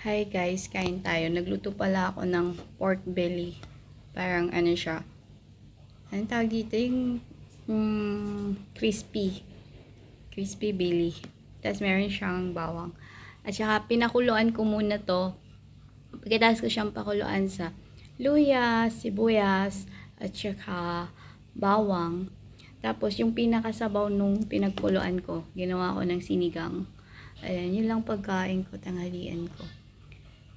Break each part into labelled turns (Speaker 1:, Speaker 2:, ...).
Speaker 1: Hi guys, kain tayo. Nagluto pala ako ng pork belly. Parang ano siya. Anong tawag dito? Yung mm, crispy. Crispy belly. Tapos meron siyang bawang. At saka pinakuluan ko muna to. Pagkatapos ko siyang pakuluan sa luya, sibuyas, at saka bawang. Tapos yung pinakasabaw nung pinagkuluan ko, ginawa ko ng sinigang. Ayan, yun lang pagkain ko, tanghalian ko.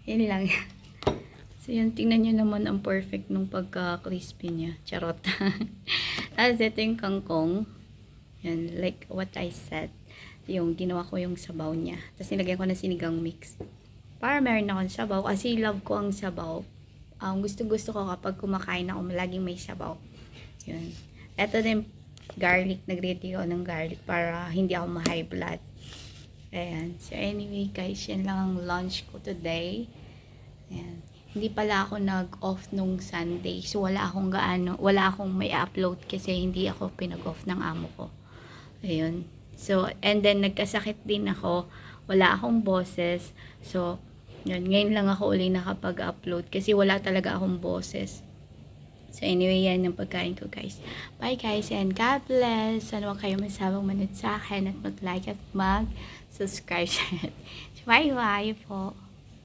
Speaker 1: Yun lang. so yun, tingnan nyo naman ang perfect nung pagka-crispy niya. Charot. Tapos ito yung kangkong. Yan, like what I said. Yung ginawa ko yung sabaw niya. Tapos nilagyan ko ng sinigang mix. Para meron akong sabaw. Kasi love ko ang sabaw. Um, gusto gusto ko kapag kumakain ako, laging may sabaw. Yun. Ito din, garlic. Nag-ready ako ng garlic para hindi ako ma-high blood. Ayan. So, anyway, guys, yan lang ang lunch ko today. Ayan. Hindi pala ako nag-off nung Sunday. So, wala akong gaano, wala akong may upload kasi hindi ako pinag-off ng amo ko. Ayun. So, and then, nagkasakit din ako. Wala akong boses. So, yun, ngayon lang ako uli nakapag-upload kasi wala talaga akong boses. So anyway, yan ang pagkain ko guys. Bye guys and God bless. Sana wag kayo masabang manood sa akin at mag-like at mag-subscribe. Bye bye po.